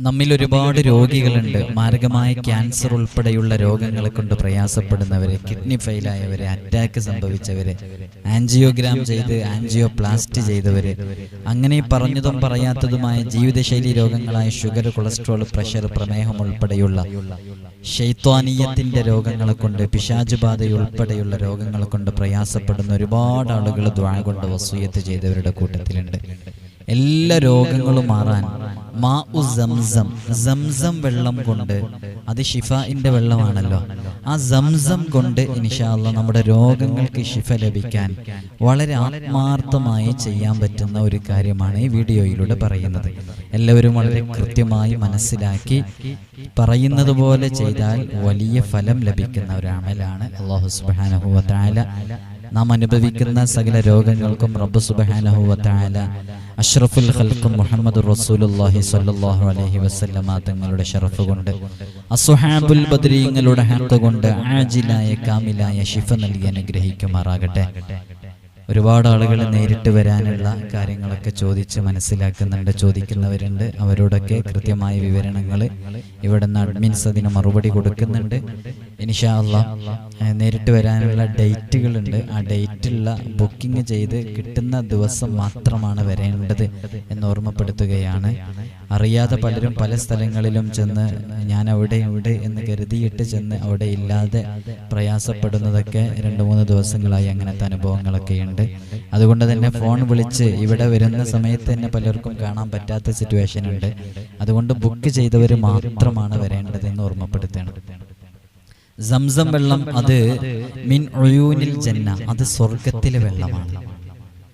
നമ്മിൽ ഒരുപാട് രോഗികളുണ്ട്. മാരകമായ ക്യാൻസർ ഉൾപ്പെടെയുള്ള രോഗങ്ങളെ കൊണ്ട് പ്രയാസപ്പെടുന്നവരെ കിഡ്നി ഫെയിലായവരെ അറ്റാക്ക് സംഭവിച്ചവരെ ആൻജിയോഗ്രാം ചെയ്ത് ആൻജിയോ പ്ലാസ്റ്റ് ചെയ്തവര് അങ്ങനെ പറഞ്ഞതും പറയാത്തതുമായ ജീവിതശൈലി രോഗങ്ങളായ ഷുഗർ കൊളസ്ട്രോൾ പ്രഷർ പ്രമേഹം ഉൾപ്പെടെയുള്ള ശൈത്വാനീയത്തിന്റെ രോഗങ്ങളെ കൊണ്ട് പിശാചുബാധ ഉൾപ്പെടെയുള്ള രോഗങ്ങളെ കൊണ്ട് പ്രയാസപ്പെടുന്ന ഒരുപാട് ആളുകൾ ദ്വാ കൊണ്ട് വസൂയത്ത് ചെയ്തവരുടെ കൂട്ടത്തിലുണ്ട്. എല്ലാ രോഗങ്ങളും മാറാൻ. മാ സംസം. സംസം വെള്ളം കൊണ്ട്. അത് ഷിഫായിന്റെ വെള്ളമാണല്ലോ. ആ സംസം കൊണ്ട് ഇൻഷാല്ല നമ്മുടെ രോഗങ്ങൾക്ക് ശിഫ ലഭിക്കാൻ വളരെ ആത്മാർത്ഥമായി ചെയ്യാൻ പറ്റുന്ന ഒരു കാര്യമാണ് ഈ വീഡിയോയിലൂടെ പറയുന്നത്. എല്ലാവരും വളരെ കൃത്യമായി മനസ്സിലാക്കി പറയുന്നത് പോലെ ചെയ്താൽ വലിയ ഫലം ലഭിക്കുന്ന ഒരു അമലാണ് അള്ളാഹു സുബ്ഹാനഹു വ നാം അനുഭവിക്കുന്ന സകല രോഗങ്ങൾക്കും റബ്ബ് തആല അഷ്റഫുൽ ഖൽഖ് മുഹമ്മദ് റസൂലുള്ളാഹി സ്വല്ലല്ലാഹു അലൈഹി വസല്ലമ തങ്ങളുടെ ഷറഫ് കൊണ്ട് അസ്ഹാബുൽ ബദ്രീങ്ങളുടെ ഹക്ക് കൊണ്ട് ആജിലായ കാമിലായ ഷിഫ നൽകി അനുഗ്രഹിക്കുമാറാകട്ടെ. ഒരുപാട് ആളുകൾ നേരിട്ട് വരാനുള്ള കാര്യങ്ങളൊക്കെ ചോദിച്ച് മനസ്സിലാക്കുന്നുണ്ട് ചോദിക്കുന്നവരുണ്ട്. അവരോടൊക്കെ കൃത്യമായ വിവരണങ്ങൾ ഇവിടെ നിന്ന് അഡ്മിൻസ് അതിന് മറുപടി കൊടുക്കുന്നുണ്ട്. ഇനിഷാ നേരിട്ട് വരാനുള്ള ഡേറ്റുകളുണ്ട്. ആ ഡേറ്റുള്ള ബുക്കിംഗ് ചെയ്ത് കിട്ടുന്ന ദിവസം മാത്രമാണ് വരേണ്ടത് എന്ന് ഓർമ്മപ്പെടുത്തുകയാണ്. അറിയാതെ പലരും പല സ്ഥലങ്ങളിലും ചെന്ന് ഞാൻ അവിടെ ഇവിടെ എന്ന് കരുതിയിട്ട് ചെന്ന് അവിടെ ഇല്ലാതെ പ്രയാസപ്പെടുന്നതൊക്കെ രണ്ട് മൂന്ന് ദിവസങ്ങളായി അങ്ങനത്തെ അനുഭവങ്ങളൊക്കെ ഉണ്ട്. അതുകൊണ്ട് തന്നെ ഫോൺ വിളിച്ച് ഇവിടെ വരുന്ന സമയത്ത് തന്നെ പലർക്കും കാണാൻ പറ്റാത്ത സിറ്റുവേഷൻ ഉണ്ട്. അതുകൊണ്ട് ബുക്ക് ചെയ്തവർ മാത്രമാണ് വരേണ്ടതെന്ന് ഓർമ്മപ്പെടുത്തണം സംസം വെള്ളം അത് മിൻ ഒഴിയൂനിൽ ജന്ന അത് സ്വർഗത്തിലെ വെള്ളമാണ്.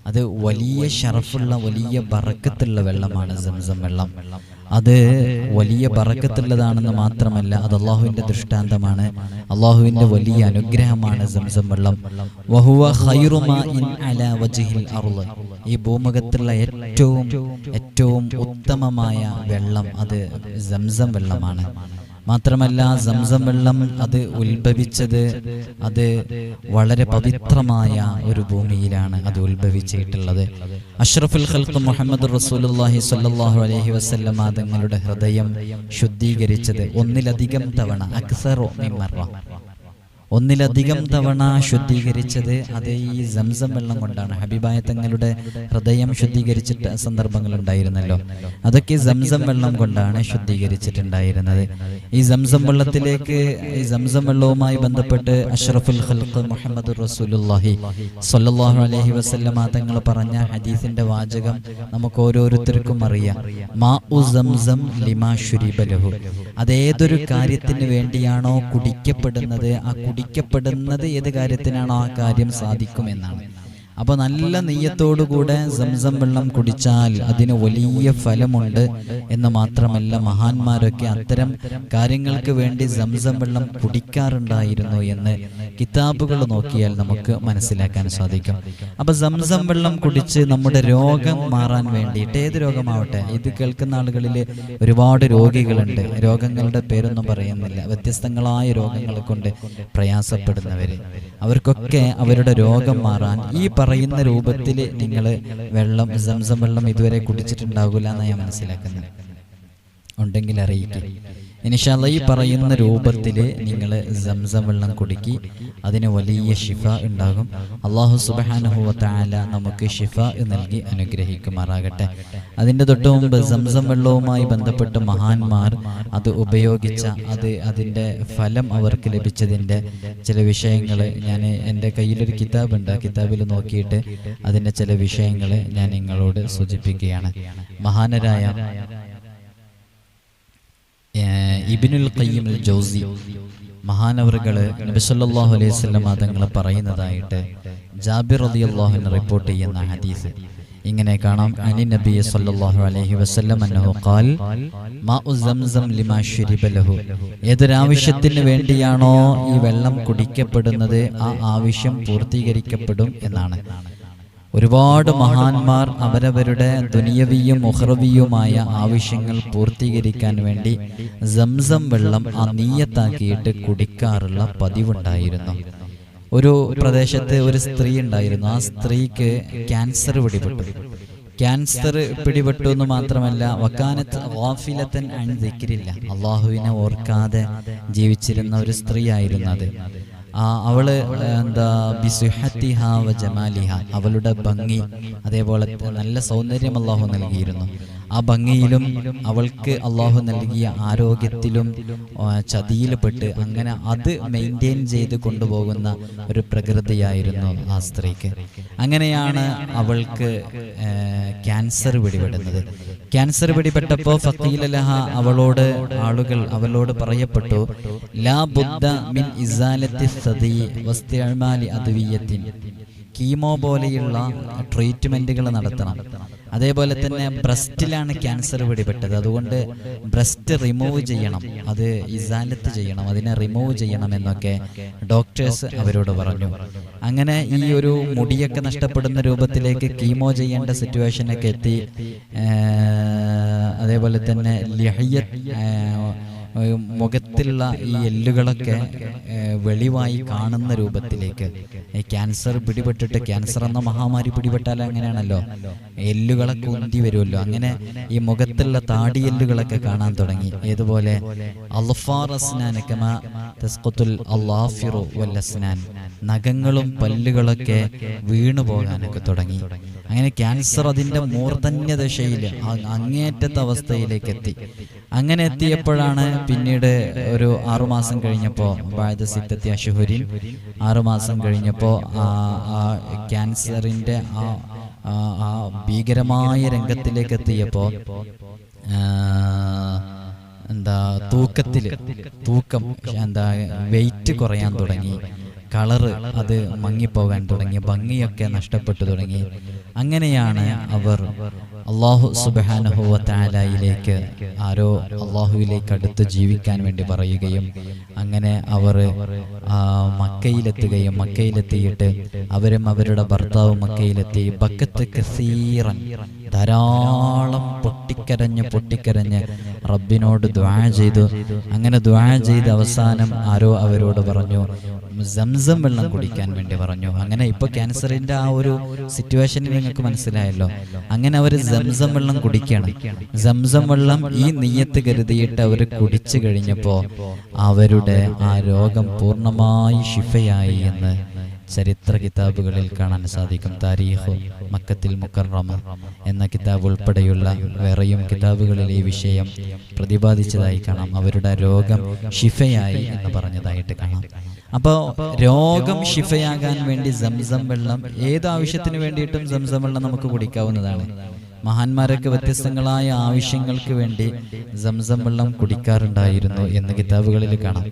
അത് വലിയ ഷറഫുള്ള വലിയ ബറക്കത്തുള്ള വെള്ളമാണ് സംസം വെള്ളം. അത് വലിയ ബറക്കത്തുള്ളതാണെന്ന് മാത്രമല്ല അത് അള്ളാഹുവിന്റെ ദൃഷ്ടാന്തമാണ്. അള്ളാഹുവിന്റെ വലിയ അനുഗ്രഹമാണ് സംസം വെള്ളം. വഹുവ അലാ വജ്ഹിൽ ഈ ഭൂമുഖത്തുള്ള ഏറ്റവും ഏറ്റവും ഉത്തമമായ വെള്ളം അത് സംസം വെള്ളമാണ്. മാത്രമല്ല സംസം വെള്ളം അത് ഉത്ഭവിച്ചത് അത് വളരെ പവിത്രമായ ഒരു ഭൂമിയിലാണ് അത് ഉത്ഭവിച്ചിട്ടുള്ളത്. അഷ്റഫുൽ ഖൽഖ് മുഹമ്മദ് റസൂലുള്ളാഹി സ്വല്ലല്ലാഹു അലൈഹി വസല്ലം തങ്ങളുടെ ഹൃദയം ശുദ്ധീകരിച്ചത് ഒന്നിലധികം തവണ. അക്സറോ മിമ്മറ ഒന്നിലധികം തവണ ശുദ്ധീകരിച്ചത് അത് ഈ സംസം വെള്ളം കൊണ്ടാണ്. ഹബീബായ തങ്ങളുടെ ഹൃദയം ശുദ്ധീകരിച്ചിട്ട് സന്ദർഭങ്ങൾ ഉണ്ടായിരുന്നല്ലോ. അതൊക്കെ സംസം വെള്ളം കൊണ്ടാണ് ശുദ്ധീകരിച്ചിട്ടുണ്ടായിരുന്നത്. ഈ സംസം വെള്ളത്തിലേക്ക് ഈ സംസം വെള്ളവുമായി ബന്ധപ്പെട്ട് അഷ്റഫുൽ ഹൽഖ് മുഹമ്മദ് റസൂലുള്ളാഹി സ്വല്ലല്ലാഹു അലൈഹി വസല്ലമ തങ്ങൾ പറഞ്ഞ ഹദീസിന്റെ വാചകം നമുക്ക് ഓരോരുത്തർക്കും അറിയാം. മാ ഉ സംസം ലിമാ ശുരിബ ലഹു അതേതൊരു കാര്യത്തിന് വേണ്ടിയാണോ കുടിക്കപ്പെടുന്നത്? ആ കുടിക്കപ്പെടുന്നത് ഏത് കാര്യത്തിനാണോ ആ കാര്യം സാധിക്കും എന്നാണ് അപ്പൊ നല്ല നെയ്യത്തോടുകൂടെ സംസം വെള്ളം കുടിച്ചാൽ അതിന് വലിയ ഫലമുണ്ട് എന്ന് മാത്രമല്ല മഹാന്മാരൊക്കെ അത്തരം കാര്യങ്ങൾക്ക് വേണ്ടി സംസം വെള്ളം കുടിക്കാറുണ്ടായിരുന്നു എന്ന് കിതാബുകൾ നോക്കിയാൽ നമുക്ക് മനസ്സിലാക്കാൻ സാധിക്കും. അപ്പോൾ സംസം വെള്ളം കുടിച്ച് നമ്മുടെ രോഗം മാറാൻ വേണ്ടിയിട്ട് ഏത് രോഗമാവട്ടെ? ഇത് കേൾക്കുന്ന ആളുകളിൽ ഒരുപാട് രോഗികളുണ്ട്. രോഗങ്ങളുടെ പേരൊന്നും പറയുന്നില്ല. വ്യത്യസ്തങ്ങളായ രോഗങ്ങളെ കൊണ്ട് പ്രയാസപ്പെടുന്നവര്. അവർക്കൊക്കെ അവരുടെ രോഗം മാറാൻ ഈ പറയുന്ന രൂപത്തിൽ നിങ്ങൾ വെള്ളം സംസം വെള്ളം ഇതുവരെ കുടിച്ചിട്ടുണ്ടാകില്ല എന്നാണ് ഞാൻ മനസ്സിലാക്കുന്നത്. ഉണ്ടെങ്കിൽ അറിയിക്കും. ഇനിഷാല്ല ഈ പറയുന്ന രൂപത്തിൽ നിങ്ങൾ സംസം വെള്ളം കുടുക്കി അതിന് വലിയ ഷിഫ ഉണ്ടാകും. അള്ളാഹു സുബാനുഹുവ താല നമുക്ക് ഷിഫ നൽകി അനുഗ്രഹിക്കുമാറാകട്ടെ. അതിന്റെ തൊട്ട് മുമ്പ് സംസം വെള്ളവുമായി ബന്ധപ്പെട്ട് മഹാന്മാർ അത് ഉപയോഗിച്ച അത് അതിന്റെ ഫലം അവർക്ക് ലഭിച്ചതിന്റെ ചില വിഷയങ്ങൾ ഞാൻ എന്റെ കയ്യിലൊരു കിതാബുണ്ട് ആ കിതാബിൽ നോക്കിയിട്ട് അതിന്റെ ചില വിഷയങ്ങൾ ഞാൻ നിങ്ങളോട് സൂചിപ്പിക്കുകയാണ്. മഹാനരായ ഇബ്നുൽ ഖയ്യിം ജോസി ജൗസി മഹാനവറുകൾ നബി സല്ലല്ലാഹു അലൈഹി വസല്ലം തങ്ങളെ പറയുന്നതായിട്ട് ജാബിർ അലി അള്ളാഹു റിപ്പോർട്ട് ചെയ്യുന്ന ഹദീസ്. ഇങ്ങനെ കാണാം. അനി നബി സല്ലല്ലാഹു അലൈഹി വസല്ലം അന്നഹു ഖാൽ ലിമാ ലഹു. ഏതൊരാവശ്യത്തിന് വേണ്ടിയാണോ ഈ വെള്ളം കുടിക്കപ്പെടുന്നത്? ആ ആവശ്യം പൂർത്തീകരിക്കപ്പെടും എന്നാണ്. ഒരുപാട് മഹാന്മാർ അവരവരുടെ ദുനിയവിയും മുഹറവിയുമായ ആവശ്യങ്ങൾ പൂർത്തീകരിക്കാൻ വേണ്ടി സംസം വെള്ളം ആ നീയത്താക്കിയിട്ട് കുടിക്കാറുള്ള പതിവുണ്ടായിരുന്നു. ഒരു പ്രദേശത്ത് ഒരു സ്ത്രീ ഉണ്ടായിരുന്നു. ആ സ്ത്രീക്ക് ക്യാൻസർ പിടിപെട്ടു. ക്യാൻസർ പിടിപെട്ടു എന്ന് മാത്രമല്ല വക്കാനത്ത് വാഫിലത്തൻ അണിതിക്കില്ല അള്ളാഹുവിനെ ഓർക്കാതെ ജീവിച്ചിരുന്ന ഒരു സ്ത്രീ ആയിരുന്നു അത്. അവൾ എന്താ ബിസുഹത്തിഹ വ ജമാലിഹ അവളുടെ ഭംഗി അതേപോലെ നല്ല സൗന്ദര്യം അള്ളാഹു നൽകിയിരുന്നു. ആ ഭംഗിയിലും അവൾക്ക് അള്ളാഹു നൽകിയ ആരോഗ്യത്തിലും ചതിയിൽപ്പെട്ട് അങ്ങനെ അത് മെയിന്റെയിൻ ചെയ്ത് കൊണ്ടുപോകുന്ന ഒരു പ്രകൃതിയായിരുന്നു ആ സ്ത്രീക്ക്. അങ്ങനെയാണ് അവൾക്ക് ക്യാൻസർ പിടിപെടുന്നത്. ക്യാൻസർ പിടിപെട്ടപ്പോൾ ഫക്കീലലഹ അവളോട് ആളുകൾ അവളോട് പറയപ്പെട്ടു ലാ ബുദ്ധ മിൻ ഇസാലത്തി കീമോ പോലെയുള്ള ട്രീറ്റ്മെന്റുകൾ നടത്തണം. അതേപോലെ തന്നെ ബ്രസ്റ്റിലാണ് ക്യാൻസർ പിടിപെട്ടത്. അതുകൊണ്ട് ബ്രസ്റ്റ് റിമൂവ് ചെയ്യണം. അത് ഇസാലത്ത് ചെയ്യണം. അതിനെ റിമൂവ് ചെയ്യണം എന്നൊക്കെ ഡോക്ടേഴ്സ് അവരോട് പറഞ്ഞു. അങ്ങനെ ഈ ഒരു മുടിയൊക്കെ നഷ്ടപ്പെടുന്ന രൂപത്തിലേക്ക് കീമോ ചെയ്യേണ്ട സിറ്റുവേഷനൊക്കെ എത്തി. അതേപോലെ തന്നെ ഏർ മുഖത്തുള്ള ഈ എല്ലുകളൊക്കെ വെളിവായി കാണുന്ന രൂപത്തിലേക്ക്. ഈ ക്യാൻസർ പിടിപെട്ടിട്ട് ക്യാൻസർ എന്ന മഹാമാരി പിടിപെട്ടാൽ അങ്ങനെയാണല്ലോ. എല്ലുകളൊക്കെ ഉന്തി വരുമല്ലോ. അങ്ങനെ ഈ മുഖത്തുള്ള താടി എല്ലുകളൊക്കെ കാണാൻ തുടങ്ങി. ഏതുപോലെ? അൽഫാർ അസ്നാൻ വൽ അസ്നാൻ നഖങ്ങളും പല്ലുകളൊക്കെ വീണു പോകാനൊക്കെ തുടങ്ങി. അങ്ങനെ ക്യാൻസർ അതിന്റെ മൂർധന്യ ദശയിൽ അങ്ങേറ്റത്തെ അവസ്ഥയിലേക്ക് എത്തി. അങ്ങനെ എത്തിയപ്പോഴാണ് പിന്നീട് ഒരു ആറുമാസം കഴിഞ്ഞപ്പോൾ ബായത് സിത്തത്തി അഷുഹുരിൻ ആറുമാസം കഴിഞ്ഞപ്പോൾ ആ ആ ആ- ആ ഭീകരമായ രംഗത്തിലേക്ക് എത്തിയപ്പോൾ എന്താ തൂക്കത്തിൽ തൂക്കം എന്താ വെയിറ്റ് കുറയാൻ തുടങ്ങി. കളറ് അത് മങ്ങിപ്പോകാൻ തുടങ്ങി ഭംഗിയൊക്കെ നഷ്ടപ്പെട്ടു തുടങ്ങി. അങ്ങനെയാണ് അവർ അള്ളാഹു സുബാനുഹുവത്തായാലയിലേക്ക് ആരോ അള്ളാഹുവിലേക്ക് അടുത്ത് ജീവിക്കാൻ വേണ്ടി പറയുകയും അങ്ങനെ അവർ മക്കയിലെത്തുകയും മക്കയിലെത്തിയിട്ട് അവരും അവരുടെ ഭർത്താവും മക്കയിലെത്തി. ബക്കത്ത് കസീറൻ ധാരാളം പൊട്ടിക്കരഞ്ഞ് പൊട്ടിക്കരഞ്ഞ് റബ്ബിനോട് ദ്വാ ചെയ്തു. അങ്ങനെ ദ്വാ ചെയ്ത് അവസാനം ആരോ അവരോട് പറഞ്ഞു സംസം വെള്ളം കുടിക്കാൻ വേണ്ടി പറഞ്ഞു. അങ്ങനെ ഇപ്പൊ ക്യാൻസറിന്റെ ആ ഒരു സിറ്റുവേഷൻ നിങ്ങൾക്ക് മനസ്സിലായല്ലോ. അങ്ങനെ അവർ സംസം വെള്ളം കുടിക്കണം. സംസം വെള്ളം ഈ നെയ്യത്ത് കരുതിയിട്ട് അവർ കുടിച്ചു കഴിഞ്ഞപ്പോ അവരുടെ ആ രോഗം പൂർണമായി ഷിഫയായി എന്ന് ചരിത്ര കിതാബുകളിൽ കാണാൻ സാധിക്കും. താരീഖു മക്കത്തിൽ മുക്കറമ എന്ന കിതാബ് ഉൾപ്പെടെയുള്ള വേറെയും കിതാബുകളിൽ ഈ വിഷയം പ്രതിപാദിച്ചതായി കാണാം. അവരുടെ രോഗം ഷിഫയായി എന്ന് പറഞ്ഞതായിട്ട് കാണാം. അപ്പോൾ രോഗം ഷിഫയാകാൻ വേണ്ടി സംസം വെള്ളം ഏത് ആവശ്യത്തിന് വേണ്ടിയിട്ടും സംസം വെള്ളം നമുക്ക് കുടിക്കാവുന്നതാണ്. മഹാന്മാരൊക്കെ വ്യത്യസ്തങ്ങളായ ആവശ്യങ്ങൾക്ക് വേണ്ടി സംസം വെള്ളം കുടിക്കാറുണ്ടായിരുന്നു എന്ന് കിതാബുകളിൽ കാണാം.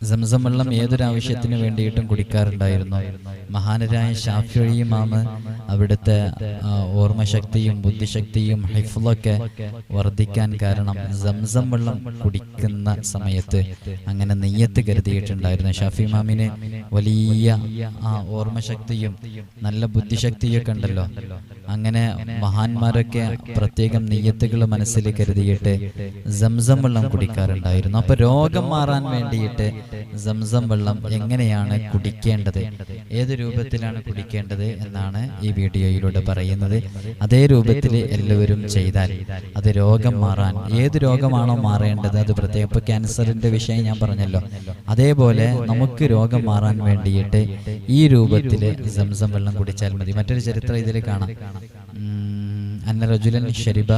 സംസം വെള്ളം ഏതൊരു ആവശ്യത്തിന് വേണ്ടിയിട്ടും കുടിക്കാറുണ്ടായിരുന്നു. മഹാനരായ ഷാഫി മാമ് അവിടുത്തെ ഓർമ്മശക്തിയും ബുദ്ധിശക്തിയും ഹൈഫുളൊക്കെ വർദ്ധിക്കാൻ കാരണം സംസം വെള്ളം കുടിക്കുന്ന സമയത്ത് അങ്ങനെ നെയ്യത്ത് കരുതിയിട്ടുണ്ടായിരുന്നു. ഷാഫി മാമിന് വലിയ ആ ഓർമ്മശക്തിയും നല്ല ബുദ്ധിശക്തിയൊക്കെ ഉണ്ടല്ലോ. അങ്ങനെ മഹാന്മാരൊക്കെ പ്രത്യേകം നെയ്യത്തുകൾ മനസ്സിൽ കരുതിയിട്ട് സംസം വെള്ളം കുടിക്കാറുണ്ടായിരുന്നു. അപ്പൊ രോഗം മാറാൻ വേണ്ടിയിട്ട് സംസം വെള്ളം എങ്ങനെയാണ് കുടിക്കേണ്ടത്? ഏത് രൂപത്തിലാണ് കുടിക്കേണ്ടത് എന്നാണ് ഈ വീഡിയോയിലൂടെ പറയുന്നത്. അതേ രൂപത്തിൽ എല്ലാവരും ചെയ്താൽ അത് രോഗം മാറാൻ ഏത് രോഗമാണോ മാറേണ്ടത്? അത് പ്രത്യേകം ഇപ്പൊ ക്യാൻസറിന്റെ വിഷയം ഞാൻ പറഞ്ഞല്ലോ. അതേപോലെ നമുക്ക് രോഗം മാറാൻ വേണ്ടിയിട്ട് ഈ രൂപത്തിൽ സംസം വെള്ളം കുടിച്ചാൽ മതി. മറ്റൊരു ചരിത്രം ഇതിൽ കാണാം. അന്ന റജുലൻ ഷരിബ.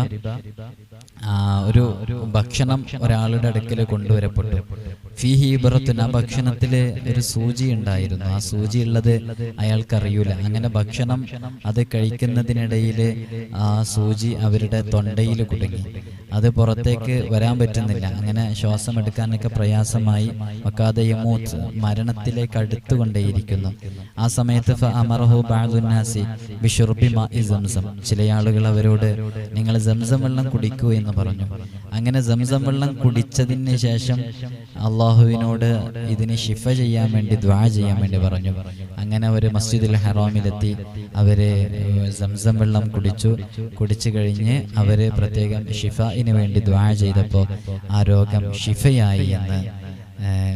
ഒരു ഭക്ഷണം ഒരാളുടെ അടുക്കൽ കൊണ്ടുവരപ്പെട്ടു. ഫിഹി ഇബ്രത്തുൻ ആ ഭക്ഷണത്തിൽ ഒരു സൂചി ഉണ്ടായിരുന്നു. ആ സൂചി ഉള്ളത് അയാൾക്കറിയൂല. അങ്ങനെ ഭക്ഷണം അത് കഴിക്കുന്നതിനിടയിൽ ആ സൂചി അവരുടെ തൊണ്ടയിൽ കുടുങ്ങി. അത് പുറത്തേക്ക് വരാൻ പറ്റുന്നില്ല. അങ്ങനെ ശ്വാസം എടുക്കാനൊക്കെ പ്രയാസമായി വക്കാതയമൂത്ത് മരണത്തിലേക്ക് അടുത്തുകൊണ്ടേയിരിക്കുന്നു. ആ സമയത്ത് ബഅദുന്നാസി ബിശുർബി മാഇ സംസം. ചില ആളുകൾ അവരോട് നിങ്ങൾ സംസം വെള്ളം കുടിക്കൂ എന്ന് പറഞ്ഞു. അങ്ങനെ സംസം വെള്ളം കുടിച്ചതിന് ശേഷം അള്ളാഹുവിനോട് ഇതിന് ഷിഫ ചെയ്യാൻ വേണ്ടി ദ്വാ ചെയ്യാൻ വേണ്ടി പറഞ്ഞു. അങ്ങനെ അവർ മസ്ജിദുൽ ഹറാമിലെത്തി. അവർ സംസം വെള്ളം കുടിച്ചു. കുടിച്ചു. കഴിഞ്ഞ് അവർ പ്രത്യേകം ഷിഫയിന് വേണ്ടി ദ്വാ ചെയ്തപ്പോൾ ആ രോഗം ഷിഫയായി എന്ന്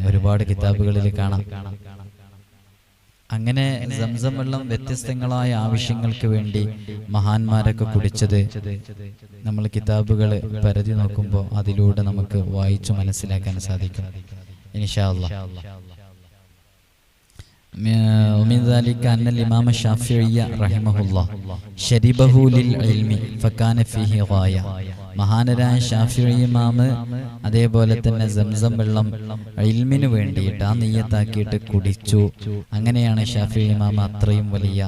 ഒരുപാട് കിതാബുകളിൽ കാണാം. അങ്ങനെ സംസം വെള്ളം വ്യത്യസ്തങ്ങളായ ആവശ്യങ്ങൾക്ക് വേണ്ടി മഹാന്മാരൊക്കെ കുടിച്ചത് നമ്മൾ കിതാബുകൾ പരതി നോക്കുമ്പോൾ അതിലൂടെ നമുക്ക് വായിച്ചു മനസ്സിലാക്കാൻ സാധിക്കും ഇൻഷാ അല്ലാഹ് ومن ذلك أن الإمام الشافعي رحمه الله شربه للعلم فكان فيه غاية മഹാനരായ ഷാഫി ഇമാമ് അതേപോലെ തന്നെ സംസം വെള്ളം ഇൽമിനു വേണ്ടിയിട്ട് ആ നെയ്യത്താക്കിയിട്ട് കുടിച്ചു. അങ്ങനെയാണ് ഷാഫി ഇമാമ് അത്രയും വലിയ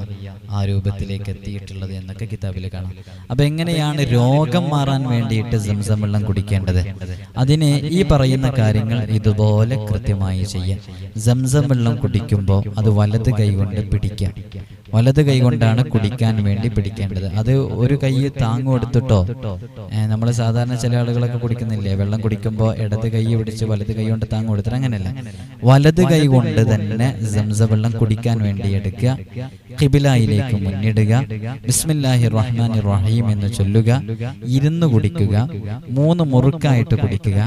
ആ രൂപത്തിലേക്ക് എത്തിയിട്ടുള്ളത് എന്നൊക്കെ കിതാബിൽ കാണാം. അപ്പൊ എങ്ങനെയാണ് രോഗം മാറാൻ വേണ്ടിയിട്ട് സംസം വെള്ളം കുടിക്കേണ്ടത്? അതിന് ഈ പറയുന്ന കാര്യങ്ങൾ ഇതുപോലെ കൃത്യമായി ചെയ്യാം സംസം വെള്ളം കുടിക്കുമ്പോൾ അത് വലത് കൈകൊണ്ട് പിടിക്കാം. വലത് കൈ കൊണ്ടാണ് കുടിക്കാൻ വേണ്ടി പിടിക്കേണ്ടത്. അത് ഒരു കൈ താങ്ങു കൊടുത്തിട്ടോ? നമ്മൾ സാധാരണ ചില ആളുകളൊക്കെ കുടിക്കുന്നില്ലേ? വെള്ളം കുടിക്കുമ്പോൾ ഇടത് കൈ പിടിച്ച് വലത് കൈ കൊണ്ട് താങ്ങു കൊടുത്തിട്ട് അങ്ങനെയല്ല? വലത് കൈ കൊണ്ട് തന്നെ സംസ വെള്ളം കുടിക്കാൻ വേണ്ടി എടുക്കുക. ഖിബിലായിലേക്ക് മുന്നിടുക. ബിസ്മില്ലാഹി റഹ്മാൻ റഹീം എന്ന് ചൊല്ലുക. ഇരുന്ന് കുടിക്കുക. മൂന്ന് മുറുക്കായിട്ട് കുടിക്കുക.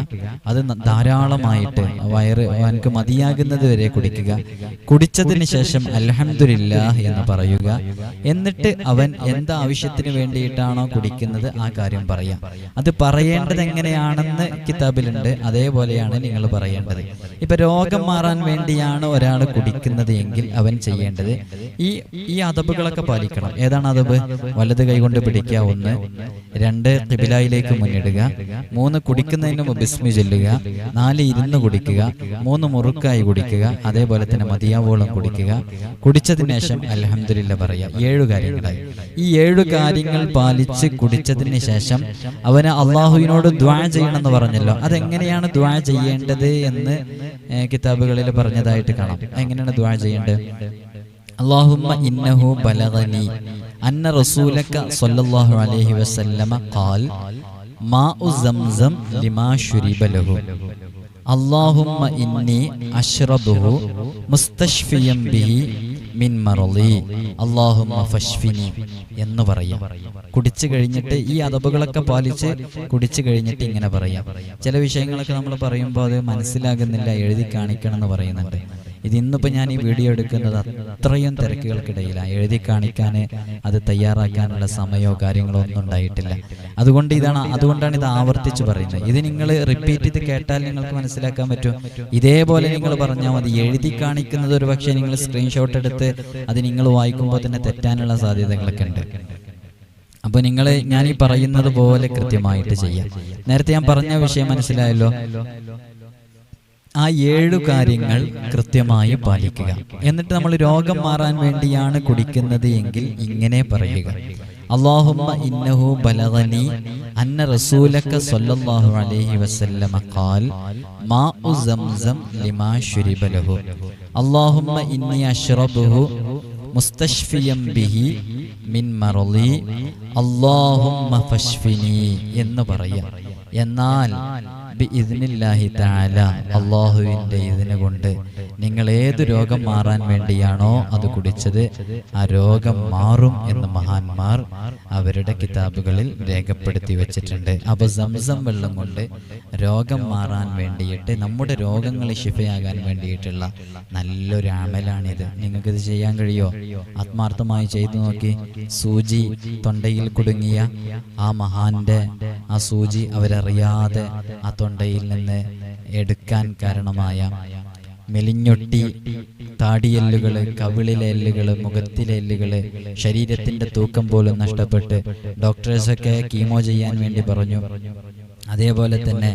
അത് ധാരാളമായിട്ട് വയറ് അവനക്ക് മതിയാകുന്നത് വരെ കുടിക്കുക. കുടിച്ചതിന് ശേഷം അലഹമില്ല എന്ന് പറയുക. എന്നിട്ട് അവൻ എന്താവശ്യത്തിന് വേണ്ടിയിട്ടാണോ കുടിക്കുന്നത് ആ കാര്യം പറയാം. അത് പറയേണ്ടത് എങ്ങനെയാണെന്ന് കിതാബിലുണ്ട്. അതേപോലെയാണ് നിങ്ങൾ പറയേണ്ടത്. ഇപ്പൊ രോഗം മാറാൻ വേണ്ടിയാണ് ഒരാൾ കുടിക്കുന്നത് എങ്കിൽ അവൻ ചെയ്യേണ്ടത് ഈ ഈ അതബുകളൊക്കെ പാലിക്കണം. ഏതാണ് അതബ് വലത് കൈകൊണ്ട് പിടിക്കുക ഒന്ന് രണ്ട് കിബിലായിലേക്ക് മുന്നിടുക. മൂന്ന് കുടിക്കുന്നതിന് മുമ്പ് ബിസ്മി ചൊല്ലുക. നാല് ഇരുന്ന് കുടിക്കുക. മൂന്ന് മുറുക്കായി കുടിക്കുക. അതേപോലെ തന്നെ മതിയാവോളം കുടിക്കുക. കുടിച്ചതിന് ശേഷം അലഹമില്ല പറയുക ഏഴു കാര്യങ്ങളായി. ഈ ഏഴു കാര്യങ്ങൾ പാലിച്ച് കുടിച്ചതിന് ശേഷം അവന് അള്ളാഹുവിനോട് ദ്വാ ചെയ്യണമെന്ന് പറഞ്ഞല്ലോ. അതെങ്ങനെയാണ് ദ്വാ ചെയ്യേണ്ടത് എന്ന് കിതാബുകളിൽ പറഞ്ഞതായിട്ട് കാണാം. എങ്ങനെയാണ് ദ്വാ ചെയ്യേണ്ടത്? അള്ളാഹുമ്മ ഇന്നഹു ബലഗനി. അന്ന റസൂലക സല്ലല്ലാഹു അലൈഹി വസല്ലമ ഖാൽ മാഉ സംസം ലിമാ ശുരിബ ലഹു. അള്ളാഹുമ്മ ഇന്നി അശ്റബുഹു മുസ്തഷ്ഫിയം ബിഹി മിൻ മറളി. അള്ളാഹുമ്മ ഫഷ്ഫിനി എന്ന് പറയാം. കുടിച്ചു കഴിഞ്ഞിട്ട് ഈ അതബുകളൊക്കെ പാലിച്ച് കുടിച്ചു കഴിഞ്ഞിട്ട് ഇങ്ങനെ പറയാം. ചില വിഷയങ്ങളൊക്കെ നമ്മൾ പറയുമ്പോൾ അത് മനസ്സിലാകുന്നില്ല എഴുതി കാണിക്കണം എന്ന് പറയുന്നുണ്ട്. ഇത് ഇന്നിപ്പോ ഞാൻ ഈ വീഡിയോ എടുക്കുന്നത് അത്രയും തിരക്കുകൾക്കിടയിലാണ്. എഴുതി കാണിക്കാൻ അത് തയ്യാറാക്കാനുള്ള സമയമോ കാര്യങ്ങളോ ഒന്നും ഉണ്ടായിട്ടില്ല. അതുകൊണ്ട് ഇതാണ് അതുകൊണ്ടാണ് ഇത് ആവർത്തിച്ച് പറയുന്നത്. ഇത് നിങ്ങൾ റിപ്പീറ്റ് ചെയ്ത് കേട്ടാൽ നിങ്ങൾക്ക് മനസ്സിലാക്കാൻ പറ്റും. ഇതേപോലെ നിങ്ങൾ പറഞ്ഞാൽ മതി. എഴുതി കാണിക്കുന്നത് ഒരു പക്ഷേ നിങ്ങൾ സ്ക്രീൻഷോട്ട് എടുത്ത് അത് നിങ്ങൾ വായിക്കുമ്പോൾ തന്നെ തെറ്റാനുള്ള സാധ്യതകളൊക്കെ ഉണ്ട്. അപ്പൊ നിങ്ങൾ ഞാൻ ഈ പറയുന്നത് പോലെ കൃത്യമായിട്ട് ചെയ്യാം. നേരത്തെ ഞാൻ പറഞ്ഞ വിഷയം മനസ്സിലായല്ലോ? ആ ഏഴു കാര്യങ്ങൾ കൃത്യമായി പാലിക്കുക. എന്നിട്ട് നമ്മൾ രോഗം മാറാൻ വേണ്ടിയാണ് കുടിക്കുന്നത് എങ്കിൽ ഇങ്ങനെ പറയുക. അള്ളാഹുമ്മ ഇന്നഹു ബലഗനി അന്ന റസൂലക സ്വല്ലല്ലാഹു അലൈഹി വസല്ലമ ഖാൽ മാഉ സംസം ലിമാ ശുരിബ ലഹു. അള്ളാഹുമ്മ ഇന്നി അശ്റബുഹു മുസ്തഷ്ഫിയം ബിഹി മിൻ മറളി അള്ളാഹുമ്മ ഫഷ്ഫിനി എന്ന് പറയാം എന്നാൽ ബിഇദ്നില്ലാഹി താല അള്ളാഹുവിന്റെ ഇതിനെ കൊണ്ട് നിങ്ങൾ ഏത് രോഗം മാറാൻ വേണ്ടിയാണോ അത് കുടിച്ചത് ആ രോഗം മാറും എന്ന് മഹാന്മാർ അവരുടെ കിതാബുകളിൽ രേഖപ്പെടുത്തി വെച്ചിട്ടുണ്ട്. അപ്പൊ സംസം വെള്ളം കൊണ്ട് രോഗം മാറാൻ വേണ്ടിയിട്ട് നമ്മുടെ രോഗങ്ങൾ ശിഫയാകാൻ വേണ്ടിയിട്ടുള്ള നല്ലൊരു അമലാണിത്. നിങ്ങൾക്കിത് ചെയ്യാൻ കഴിയോ? ആത്മാർത്ഥമായി ചെയ്തു നോക്കി. സൂചി തൊണ്ടയിൽ കുടുങ്ങിയ ആ മഹാന്റെ ആ സൂചി അവരറിയാതെ ആ തൊണ്ടയിൽ നിന്ന് എടുക്കാൻ കാരണമായ മെലിഞ്ഞൊട്ടി താടിയെല്ലുകൾ കവിളിലെ എല്ലുകൾ മുഖത്തിലെ എല്ലുകൾ ശരീരത്തിന്റെ തൂക്കം പോലും നഷ്ടപ്പെട്ട് ഡോക്ടേഴ്സൊക്കെ കീമോ ചെയ്യാൻ വേണ്ടി പറഞ്ഞു. അതേപോലെ തന്നെ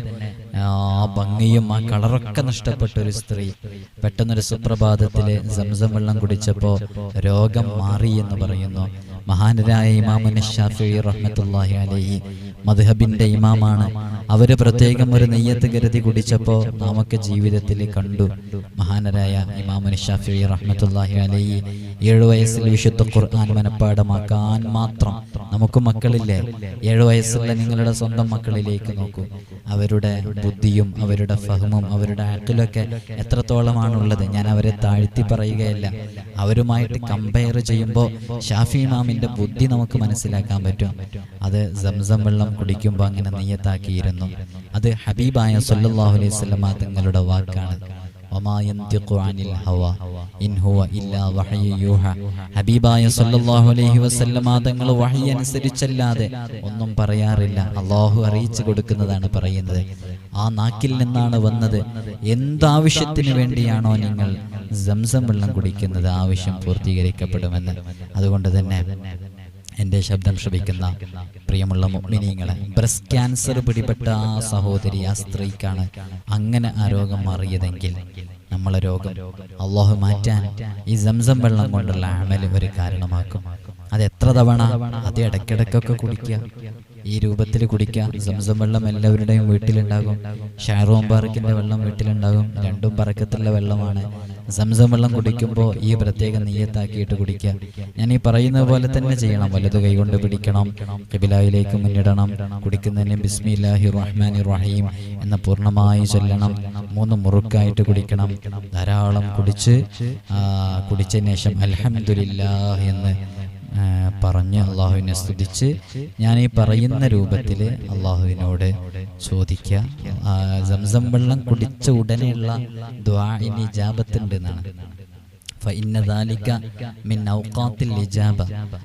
ആ ഭംഗിയും ആ കളറൊക്കെ നഷ്ടപ്പെട്ട ഒരു സ്ത്രീ പെട്ടെന്നൊരു സുപ്രഭാതത്തിൽ സംസം വെള്ളം കുടിച്ചപ്പോ രോഗം മാറി എന്ന് പറയുന്നു. മഹാനരായ ഇമാമുൻ ഷാഫി റഹ്മത്തുല്ലാഹി അലൈഹി മദ്ഹബിന്റെ ഇമാമാണ്. അവർ പ്രത്യേകം ഒരു നെയ്യത്ത് കരുതി കുടിച്ചപ്പോ നമുക്ക് ജീവിതത്തിൽ കണ്ടു. മഹാനരായ ഇമാമുൻ ഷാഫി റഹ്മത്തുല്ലാഹി അലൈഹി ഏഴു വയസ്സിൽ വിശുദ്ധ ഖുർആൻ മനപ്പാടമാക്കാൻ മാത്രം. നമുക്ക് മക്കളില്ലേ? ഏഴു വയസ്സുള്ള നിങ്ങളുടെ സ്വന്തം മക്കളിലേക്ക് നോക്കൂ. അവരുടെ ബുദ്ധിയും അവരുടെ ഫഹമും അവരുടെ ആക്കിലൊക്കെ എത്രത്തോളമാണുള്ളത്? ഞാൻ അവരെ താഴ്ത്തി പറയുകയല്ല. അവരുമായിട്ട് കമ്പയർ ചെയ്യുമ്പോൾ ഷാഫി ഇമാമിന്റെ ബുദ്ധി നമുക്ക് മനസ്സിലാക്കാൻ പറ്റും. അത് സംസം വെള്ളം കുടിക്കുമ്പോൾ അങ്ങനെ നെയ്യത്താക്കിയിരുന്നു അത് ഹബീബായ സല്ലല്ലാഹു അലൈഹി വസല്ലമ തങ്ങളുടെ വാക്കാണ്. ഹബീബായ സല്ലല്ലാഹു അലൈഹി വസല്ലമ അനുസരിച്ചല്ലാതെ ഒന്നും പറയാറില്ല. അള്ളാഹു അറിയിച്ചു കൊടുക്കുന്നതാണ് പറയുന്നത്. ആ നാക്കിൽ നിന്നാണ് വന്നത്. എന്താവശ്യത്തിന് വേണ്ടിയാണോ നിങ്ങൾ സംസം വെള്ളം കുടിക്കുന്നത്? ആവശ്യം പൂർത്തീകരിക്കപ്പെടുമെന്ന്. അതുകൊണ്ട് തന്നെ എന്റെ ശബ്ദം ശ്രവിക്കുന്ന പ്രിയമുള്ള മുഗ്മിനീങ്ങളെ ബ്രസ്റ്റ് ക്യാൻസർ പിടിപെട്ട ആ സഹോദരി ആ സ്ത്രീക്കാണ് അങ്ങനെ ആ രോഗം മാറിയതെങ്കിൽ നമ്മളെ രോഗം അള്ളാഹു മാറ്റാൻ ഈ സംസം വെള്ളം കൊണ്ടുള്ള അമൽ ഒരു കാരണമാക്കും. അത് എത്ര തവണ അത് ഇടയ്ക്കിടയ്ക്കൊക്കെ കുടിക്കുക. ഈ രൂപത്തിൽ കുടിക്കുക. സംസം വെള്ളം എല്ലാവരുടെയും വീട്ടിലുണ്ടാകും. ഷാറൂം പാർക്കിന്റെ വെള്ളം വീട്ടിലുണ്ടാകും. രണ്ടും പറക്കത്തുള്ള വെള്ളമാണ്. സംസം വെള്ളം കുടിക്കുമ്പോൾ ഈ പ്രത്യേക നീയത്താക്കിയിട്ട് കുടിക്കുക. ഞാൻ ഈ പറയുന്ന പോലെ തന്നെ ചെയ്യണം. വലതു കൈകൊണ്ട് പിടിക്കണം. കബിലായിലേക്ക് മുന്നിടണം. കുടിക്കുന്നതിന് ബിസ്മില്ലാഹി റഹ്മാനി റഹീം എന്ന് പൂർണമായി ചൊല്ലണം. മൂന്ന് മുറുക്കായിട്ട് കുടിക്കണം. ധാരാളം കുടിച്ച് കുടിച്ചതിന് ശേഷം അൽഹംദുലില്ലാഹ് എന്ന് പറഞ്ഞ് അള്ളാഹുവിനെ സ്തുതിച്ച് ഞാൻ ഈ പറയുന്ന രൂപത്തിൽ അള്ളാഹുവിനോട് ചോദിക്കുക സംസം വെള്ളം കുടിച്ച ഉടനെയുള്ള ദ്വാഇന് ജാപത്തുണ്ട് എന്നാണ്.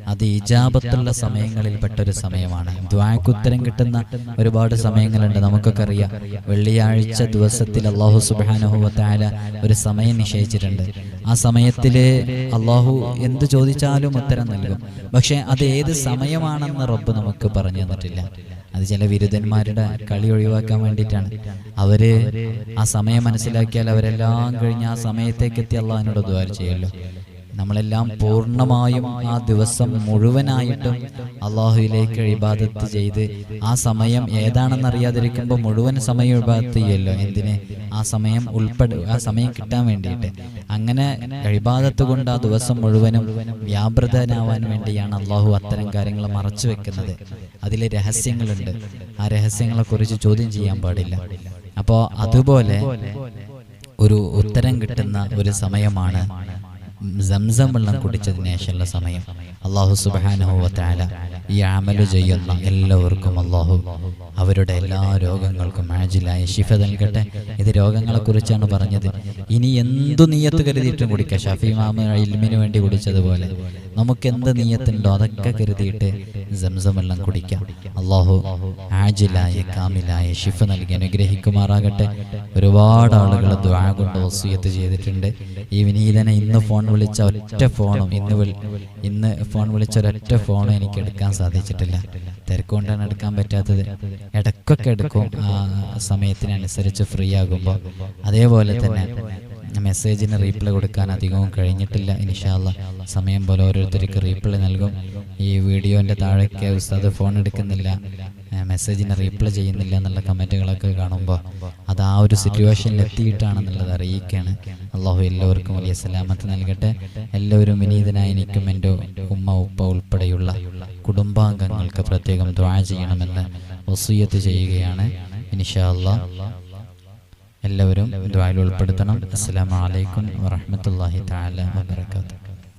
അത് ഇജാബത്തുള്ള സമയങ്ങളിൽപ്പെട്ട ഒരു സമയമാണ്. ദ്വാക്ക് ഉത്തരം കിട്ടുന്ന ഒരുപാട് സമയങ്ങളുണ്ട്. നമുക്കൊക്കെ അറിയാം. വെള്ളിയാഴ്ച ദിവസത്തിൽ അള്ളാഹു സുബ്ഹാനഹു വതആല ഒരു സമയം നിശ്ചയിച്ചിട്ടുണ്ട്. ആ സമയത്തിൽ അള്ളാഹു എന്ത് ചോദിച്ചാലും ഉത്തരം നൽകും. പക്ഷെ അത് ഏത് സമയമാണെന്ന് റബ്ബ് നമുക്ക് പറഞ്ഞു തന്നിട്ടില്ല. അത് ചില വിരുദ്ധന്മാരുടെ കളി ഒഴിവാക്കാൻ വേണ്ടിയിട്ടാണ്. അവർ ആ സമയം മനസ്സിലാക്കിയാൽ അവരെല്ലാം കഴിഞ്ഞ് ആ സമയത്തേക്ക് എത്തി അള്ളാഹിനോട് ദ്വാര ചെയ്യുമല്ലോ. നമ്മളെല്ലാം പൂർണമായും ആ ദിവസം മുഴുവനായിട്ടും അള്ളാഹുയിലേക്ക് ഇബാദത്ത് ചെയ്ത് ആ സമയം ഏതാണെന്ന് അറിയാതിരിക്കുമ്പോൾ മുഴുവൻ സമയം ഇബാദത്ത് ചെയ്യുമല്ലോ എന്തിന്? ആ സമയം ഉൾപ്പെടെ ആ സമയം കിട്ടാൻ വേണ്ടിയിട്ട്. അങ്ങനെ ഇബാദത്ത് കൊണ്ട് ആ ദിവസം മുഴുവനും വ്യാപൃതനാവാൻ വേണ്ടിയാണ് അള്ളാഹു അത്തരം കാര്യങ്ങൾ മറച്ചു വെക്കുന്നത്. അതിൽ രഹസ്യങ്ങളുണ്ട്. ആ രഹസ്യങ്ങളെക്കുറിച്ച് ചോദ്യം ചെയ്യാൻ പാടില്ല. അപ്പോൾ അതുപോലെ ഒരു ഉത്തരം കിട്ടുന്ന ഒരു സമയമാണ് സംസം വെള്ളം കുടിച്ചതിന് ശേഷമുള്ള സമയം അള്ളാഹു സുബാനുഭവത്താല ഈ അമൽ ചെയ്യുന്ന എല്ലാവർക്കും അള്ളാഹു അവരുടെ എല്ലാ രോഗങ്ങൾക്കും ആജിലായ ശിഫ നൽകട്ടെ. ഇത് രോഗങ്ങളെക്കുറിച്ചാണ് പറഞ്ഞത്. ഇനി എന്തു നീയത്ത് കരുതിയിട്ടും കുടിക്കുക ഷഫി മാമ ഇൽമിന് വേണ്ടി കുടിച്ചതുപോലെ നമുക്ക് എന്ത് നീയത്തുണ്ടോ അതൊക്കെ കരുതിയിട്ട് സംസം വെള്ളം കുടിക്കാം. അള്ളാഹു ആജിലായ കാമിലായ ഷിഫ നൽകി അനുഗ്രഹിക്കുമാറാകട്ടെ. ഒരുപാട് ആളുകൾ ദ്വാ കൊണ്ട് വസൂയത്ത് ചെയ്തിട്ടുണ്ട്. ഈ വിനീതനെ ഇന്ന് ഫോൺ വിളിച്ച ഒറ്റ ഫോണും ഇന്ന് ഇന്ന് ഫോൺ വിളിച്ച ഒരൊറ്റ ഫോണും എനിക്ക് എടുക്കാൻ സാധിച്ചിട്ടില്ല. തിരക്കുകൊണ്ടാണ് എടുക്കാൻ പറ്റാത്തത്. ഇടക്കൊക്കെ എടുക്കും. ആ സമയത്തിനനുസരിച്ച് ഫ്രീ ആകുമ്പോൾ. അതേപോലെ തന്നെ മെസ്സേജിന് റീപ്ലൈ കൊടുക്കാൻ അധികവും കഴിഞ്ഞിട്ടില്ല ഇൻഷാല്ല സമയം പോലെ ഓരോരുത്തർക്ക് റീപ്ലൈ നൽകും. ഈ വീഡിയോന്റെ താഴേക്ക് ഉസ്താദ് ഫോൺ എടുക്കുന്നില്ല. മെസ്സേജിന് റീപ്ലൈ ചെയ്യുന്നില്ല എന്നുള്ള കമന്റുകളൊക്കെ കാണുമ്പോൾ അത് ആ ഒരു സിറ്റുവേഷനിൽ എത്തിയിട്ടാണെന്നുള്ളത് അറിയിക്കുകയാണ്. അള്ളാഹു എല്ലാവർക്കും വലിയ സലാമത്ത് നൽകട്ടെ. എല്ലാവരും വിനീതനായി എനിക്കും എന്റെ ഉമ്മ ഉപ്പ ഉൾപ്പെടെയുള്ള കുടുംബാംഗങ്ങൾക്ക് പ്രത്യേകം ദ്വാ ചെയ്യണമെന്ന് വസൂയത്ത് ചെയ്യുകയാണ്. ഇൻഷാ എല്ലാവരും ദ്വായിൽ ഉൾപ്പെടുത്തണം. അസ്സാം വലൈക്കും വറഹ്മത്തുള്ളാഹി താല വബറകാതുഹു.